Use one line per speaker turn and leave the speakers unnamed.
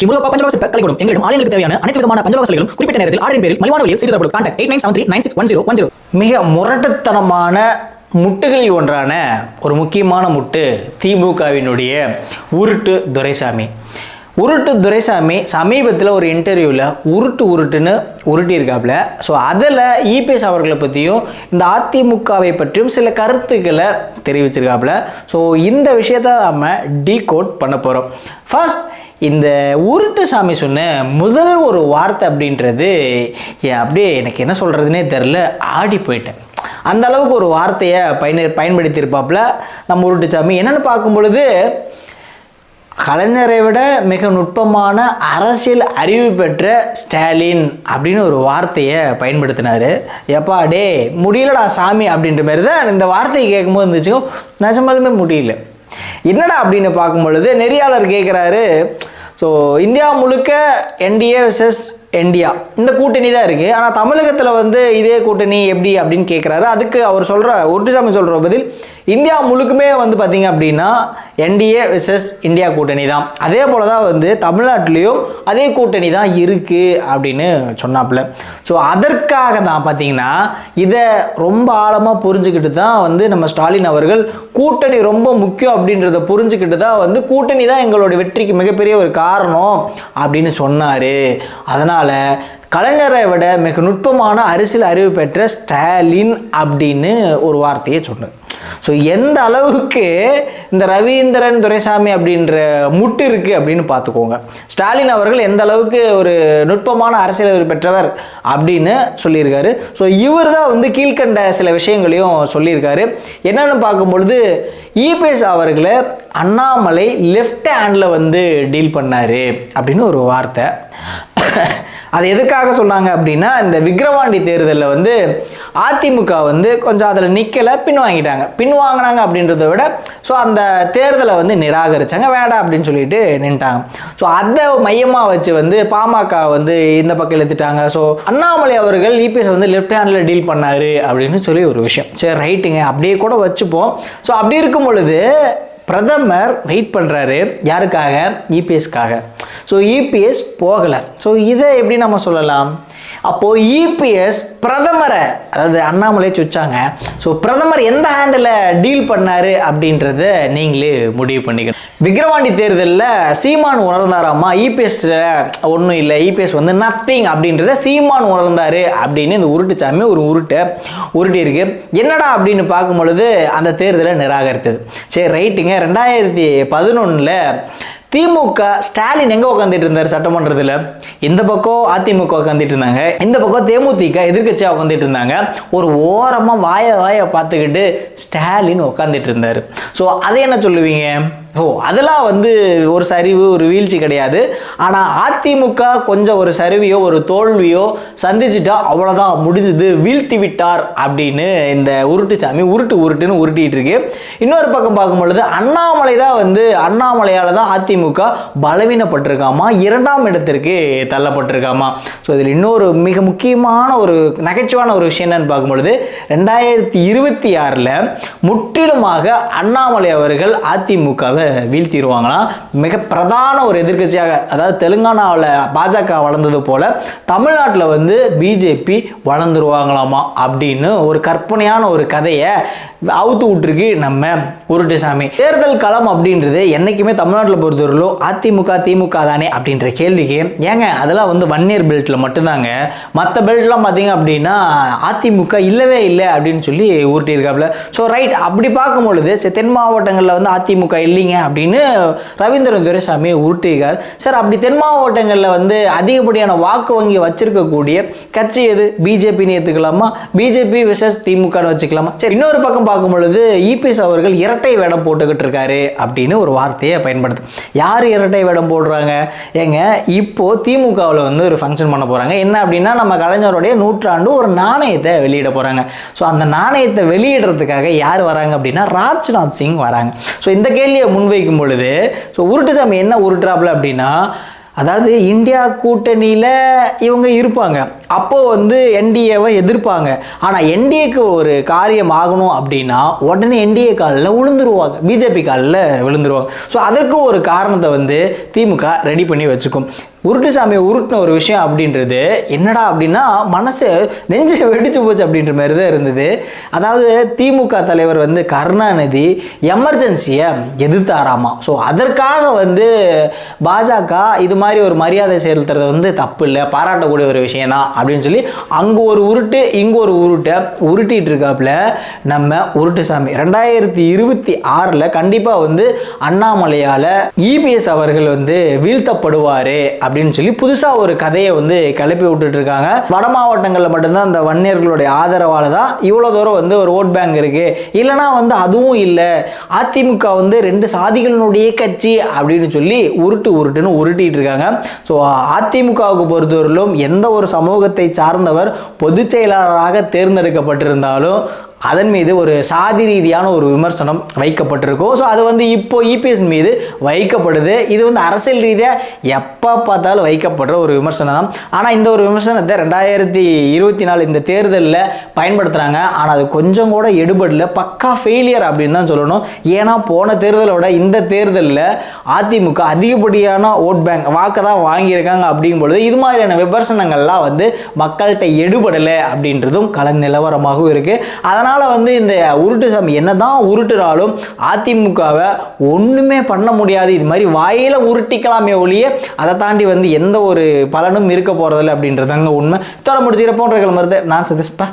ஸ்ரீ முருகப்பா பஞ்சலோக சிற்ப கலைக்கூடம். எங்களிடம் ஆலயங்களுக்கு தேவையான அனைத்து விதமான பஞ்சலோக சிலைகளும் குறிப்பிட்ட நேரத்தில் ஆர்டரின் பேரில் மலிவான வழியில் செய்து தரப்படும் contact eight nine seven three nine six one zero one zero
மிக முரட்டுத்தனமான முட்டுகளில் ஒன்றான ஒரு முக்கியமான முட்டு திமுகவினுடைய உருட்டு துரைசாமி. உருட்டு துரைசாமி சமீபத்தில் ஒரு இன்டர்வியூவில் உருட்டு உருட்டுன்னு உருட்டியிருக்காப்புல. ஸோ அதில் இபிஎஸ் அவர்களை பற்றியும் இந்த அதிமுகவை பற்றியும் சில கருத்துக்களை தெரிவிச்சிருக்காப்புல. ஸோ இந்த விஷயத்தை டீ கோட் பண்ண போகிறோம் ஃபர்ஸ்ட் இந்த உருட்டு சாமி சொன்ன முதல் ஒரு வார்த்தை அப்படின்றது அப்படியே எனக்கு என்ன சொல்கிறதுனே தெரில ஆடி போயிட்டேன். அந்த அளவுக்கு ஒரு வார்த்தையை பயன பயன்படுத்தியிருப்பாப்புல நம்ம உருட்டு சாமி. என்னென்னு பார்க்கும் பொழுது கலைஞரை விட மிக நுட்பமான அரசியல் அறிவு பெற்ற ஸ்டாலின் அப்படின்னு ஒரு வார்த்தையை பயன்படுத்தினார். எப்பா டே முடியலடா சாமி அப்படின்ற மாதிரி தான் இந்த வார்த்தையை கேட்கும்போது இருந்துச்சுக்கோ நிஜமாலுமே முடியல. என்னடா அப்படின்னு பார்க்கும் பொழுது நெறியாளர் கேட்குறாரு ஸோ இந்தியா முழுக்க என்டிஏ விசஸ் இந்தியா இந்த கூட்டணி தான் இருக்குது ஆனால் தமிழகத்தில் வந்து இதே கூட்டணி எப்படி அப்படின்னு கேட்குறாரு அதுக்கு அவர் சொல்கிற ஒட்டுசாமி சொல்கிற பதில் இந்தியா முழுக்குமே வந்து பார்த்திங்க அப்படின்னா என்டிஏ விசஸ் இந்தியா கூட்டணி தான். அதே போல் தான் வந்து தமிழ்நாட்டிலையும் அதே கூட்டணி தான் இருக்குது அப்படின்னு சொன்னாப்புல. ஸோ அதற்காக தான் பார்த்தீங்கன்னா இதை ரொம்ப ஆழமாக புரிஞ்சுக்கிட்டு தான் வந்து நம்ம ஸ்டாலின் அவர்கள் கூட்டணி ரொம்ப முக்கியம் அப்படின்றத புரிஞ்சுக்கிட்டு தான் வந்து கூட்டணி தான் எங்களோட வெற்றிக்கு மிகப்பெரிய ஒரு காரணம் அப்படின்னு சொன்னார். அதனால் கலைஞரை விட மிக நுட்பமான அரசியல் அறிவு பெற்ற ஸ்டாலின் அப்படின்னு ஒரு வார்த்தையை சொன்னார். ஸோ எந்த அளவுக்கு இந்த ரவீந்திரன் துரைசாமி அப்படின்ற முட்டு இருக்குது அப்படின்னு பார்த்துக்கோங்க. ஸ்டாலின் அவர்கள் எந்த அளவுக்கு ஒரு நுட்பமான அரசியல் அறிவு பெற்றவர் அப்படின்னு சொல்லியிருக்காரு. ஸோ இவர் தான் வந்து கீழ்கண்ட சில விஷயங்களையும் சொல்லியிருக்காரு. என்னென்னு பார்க்கும்பொழுது இபிஎஸ் அவர்களை அண்ணாமலை லெஃப்ட் ஹேண்டில் வந்து டீல் பண்ணார் அப்படின்னு ஒரு வார்த்தை. அது எதுக்காக சொன்னாங்க அப்படின்னா இந்த விக்ரவாண்டி தேர்தலில் வந்து அதிமுக வந்து கொஞ்சம் அதில் நிற்கலை பின் வாங்கிட்டாங்க. பின் வாங்கினாங்க அப்படின்றத விட ஸோ அந்த தேர்தலை வந்து நிராகரிச்சாங்க. வேண்டாம் அப்படின்னு சொல்லிட்டு நின்ட்டாங்க. ஸோ அதை மையமாக வச்சு வந்து பாமக வந்து இந்த பக்கம் இழுத்துட்டாங்க. ஸோ அண்ணாமலை அவர்கள் இபிஎஸ் வந்து லெஃப்ட் ஹேண்டில் டீல் பண்ணார் அப்படின்னு சொல்லி ஒரு விஷயம். சரி ரைட்டுங்க அப்படியே கூட வச்சுப்போம். ஸோ அப்படி இருக்கும் பொழுது பிரதமர் வெயிட் பண்ணுறாரு யாருக்காக? இபிஎஸ்க்காக ஸோ இபிஎஸ் போகலை. ஸோ இதை எப்படி நம்ம சொல்லலாம்? அப்போது இபிஎஸ் பிரதமரை அதாவது அண்ணாமலை சுச்சாங்க ஸோ பிரதமர் எந்த ஹேண்டில் டீல் பண்ணார் அப்படின்றத நீங்களே முடிவு பண்ணிக்கணும். விக்ரவாண்டி தேர்தலில் சீமான் உணர்ந்தாராமா? இபிஎஸ் ஒன்றும் இல்லை. இபிஎஸ் வந்து நத்திங் அப்படின்றத சீமான் உணர்ந்தார் அப்படின்னு இந்த உருட்டுச்சாமி ஒரு உருட்டை உருட்டி இருக்கு என்னடா அப்படின்னு பார்க்கும் பொழுது அந்த தேர்தலை நிராகரித்தது. சரி ரைட்டுங்க ரெண்டாயிரத்தி பதினொன்றில் திமுக ஸ்டாலின் எங்கே உட்காந்துட்டு இருந்தார்? சட்டமன்றத்தில் இந்த பக்கம் அதிமுக உட்காந்துட்டு இருந்தாங்க. இந்த பக்கம் தேமுதிக எதிர்க்கட்சியாக உட்காந்துட்டு இருந்தாங்க. ஒரு ஓரமாக வாய வாய பார்த்துக்கிட்டு ஸ்டாலின் உட்காந்துட்டு இருந்தார். ஸோ அதை என்ன சொல்லுவீங்க? ஓ அதெல்லாம் வந்து ஒரு சரிவு ஒரு வீழ்ச்சி கிடையாது. ஆனால் அதிமுக கொஞ்சம் ஒரு சரிவையோ ஒரு தோல்வியோ சந்திச்சிட்டா அவ்வளோதான் முடிஞ்சது வீழ்த்தி விட்டார் அப்படின்னு இந்த உருட்டுச்சாமி உருட்டு உருட்டுன்னு உருட்டிகிட்டு இருக்கு. இன்னொரு பக்கம் பார்க்கும் பொழுது அண்ணாமலை தான் வந்து அண்ணாமலையால் தான் அதிமுக பலவீனப்பட்டிருக்காமா? இரண்டாம் இடத்திற்கு தள்ளப்பட்டிருக்காமா? ஸோ இதில் இன்னொரு மிக முக்கியமான ஒரு நகைச்சுவான ஒரு விஷயம் என்னன்னு பார்க்கும் பொழுது ரெண்டாயிரத்தி இருபத்தி ஆறில் முற்றிலுமாக அண்ணாமலை அவர்கள் அதிமுகவை வீழ்த்திடுவாங்களாம் மிக பிரதான ஒரு எதிர்க்கட்சியாக அதாவது தெலுங்கானாவில் பாஜக வளர்ந்தது போல தமிழ்நாட்டில் வந்து பிஜேபி வளர்ந்துருவாங்களாமா அப்படின்னு ஒரு கற்பனையான ஒரு கதையை அவுத்து விட்டுருக்கு நம்ம உருட்டுசாமி தேர்தல் களம் அப்படின்றது என்றைக்குமே தமிழ்நாட்டில் பொறுத்தவரையிலும் அதிமுக திமுக தானே அப்படின்ற கேள்விக்கு ஏங்க அதெல்லாம் வந்து வன்னியர் பெல்ட்டில் மட்டும்தாங்க. மற்ற பெல்ட்லாம் பார்த்தீங்க அப்படின்னா அதிமுக இல்லவே இல்லை அப்படின்னு சொல்லி உருட்டியிருக்காப்புல. ஸோ ரைட் அப்படி பார்க்கும் பொழுது தென் மாவட்டங்களில் வந்து அதிமுக இல்லைங்க அப்படின்னு ரவீந்திரன் துரைசாமி உருட்டுகிறார். சார் அப்படி தென் மாவட்டங்களில் வந்து அதிகப்படியான வாக்கு வங்கி வச்சிருக்கக்கூடிய கட்சி எது? பிஜேபின்னு ஏற்றுக்கலாமா பிஜேபி விசஸ் திமுகன்னு வச்சுக்கலாமா? சரி இன்னொரு பக்கம் பார்க்கும் பொழுது இபிஎஸ் அவர்கள் இரட்டை வேடம் போட்டுக்கிட்டு இருக்காரு அப்படின்னு ஒரு வார்த்தையை பயன்படுத்து யார் இரட்டை வேடம் போடுறாங்க? ஏங்க இப்போ திமுகவில் வந்து ஒரு ஃபங்க்ஷன் பண்ண போகிறாங்க என்ன அப்படின்னா நம்ம கலைஞருடைய நூற்றாண்டு ஒரு நாணயத்தை வெளியிட போகிறாங்க ஸோ அந்த நாணயத்தை வெளியிடுறதுக்காக யார் வராங்க அப்படின்னா ராஜ்நாத் சிங் வராங்க. ஸோ இந்த கேள்வியை முன்வைக்கும் பொழுது ஸோ உருட்டுசாமி என்ன உருட்டுறாப்புல அப்படின்னா அதாவது இந்தியா கூட்டணியில் இவங்க இருப்பாங்க. அப்போ வந்து என்டிஏவை எதிர்ப்பாங்க. ஆனால் என்டிஏக்கு ஒரு காரியம் ஆகணும் அப்படின்னா உடனே என்டிஏ காலில் விழுந்துருவாங்க. பிஜேபி காலில் விழுந்துருவாங்க. ஸோ அதற்கும் ஒரு காரணத்தை வந்து திமுக ரெடி பண்ணி வச்சுக்கும். உருட்டு சாமியை உருட்டின ஒரு விஷயம் அப்படின்றது என்னடா அப்படின்னா மனசு நெஞ்சு வெடிச்சு போச்சு அப்படின்ற மாதிரி தான் இருந்தது. அதாவது திமுக தலைவர் வந்து கருணாநிதி எமர்ஜென்சியை எதிர்த்தாராமா. ஸோ அதற்காக வந்து பாஜக இது மாதிரி ஒரு மரியாதை செலுத்துறது வந்து தப்பு இல்லை பாராட்டக்கூடிய ஒரு விஷயம் தான் அப்படின்னு சொல்லி அங்கே ஒரு உருட்டு இங்கே ஒரு உருட்டை உருட்டிட்டு இருக்காப்புல நம்ம உருட்டு சாமி ரெண்டாயிரத்தி இருபத்தி ஆறில் கண்டிப்பாக வந்து அண்ணாமலையால் இபிஎஸ் அவர்கள் வந்து வீழ்த்தப்படுவார் அப்படின்னு சொல்லி புதுசாக ஒரு கதையை வந்து கிளப்பி விட்டுட்டு இருக்காங்க வட மாவட்டங்களில் மட்டும்தான் அந்த வன்னியர்களுடைய ஆதரவால் தான் இவ்வளோ தூரம் வந்து ஒரு ஓட் பேங்க் இருக்கு. இல்லைனா வந்து அதுவும் இல்லை. அதிமுக வந்து ரெண்டு சாதிகளினுடைய கட்சி அப்படின்னு சொல்லி உருட்டு உருட்டுன்னு உருட்டிட்டு இருக்காங்க. ஸோ அதிமுகவுக்கு பொறுத்தவரையிலும் எந்த ஒரு சமூகத்தை சார்ந்தவர் பொதுச் செயலாளராக தேர்ந்தெடுக்கப்பட்டிருந்தாலும் அதன் மீது ஒரு சாதி ரீதியான ஒரு விமர்சனம் வைக்கப்பட்டிருக்கும். ஸோ அது வந்து இப்போ இபிஎஸ் மீது வைக்கப்படுது. இது வந்து அரசியல் ரீதியாக எப்போ பார்த்தாலும் வைக்கப்படுற ஒரு விமர்சனம் தான் ஆனால் இந்த ஒரு விமர்சனத்தை ரெண்டாயிரத்தி இருபத்தி நாலு இந்த தேர்தலில் பயன்படுத்துகிறாங்க ஆனால் அது கொஞ்சம் கூட எடுபடல. பக்கா ஃபெயிலியர் அப்படின்னு தான் சொல்லணும். ஏன்னா போன தேர்தலோட இந்த தேர்தலில் அதிமுக அதிகப்படியான ஓட் பேங்க் வாக்கை தான் வாங்கியிருக்காங்க அப்படிங்கும் பொழுது இது மாதிரியான விமர்சனங்கள்லாம் வந்து மக்கள்கிட்ட எடுபடலை அப்படின்றதும் கள நிலவரமாகவும் இருக்குது அதனால் வந்து இந்த உருட்டு சாமி என்னதான் உருட்டுனாலும் அதிமுகவை ஒன்றுமே பண்ண முடியாது. இது மாதிரி வாயில உருட்டிக்கலாமே ஒழிய அதை தாண்டி வந்து எந்த ஒரு பலனும் இருக்க போகிறதில்ல அப்படின்றதாங்க உண்மை. தோற முடிச்சுக்கிற போன்ற கிளம்புறது நான் சதீஷ்பா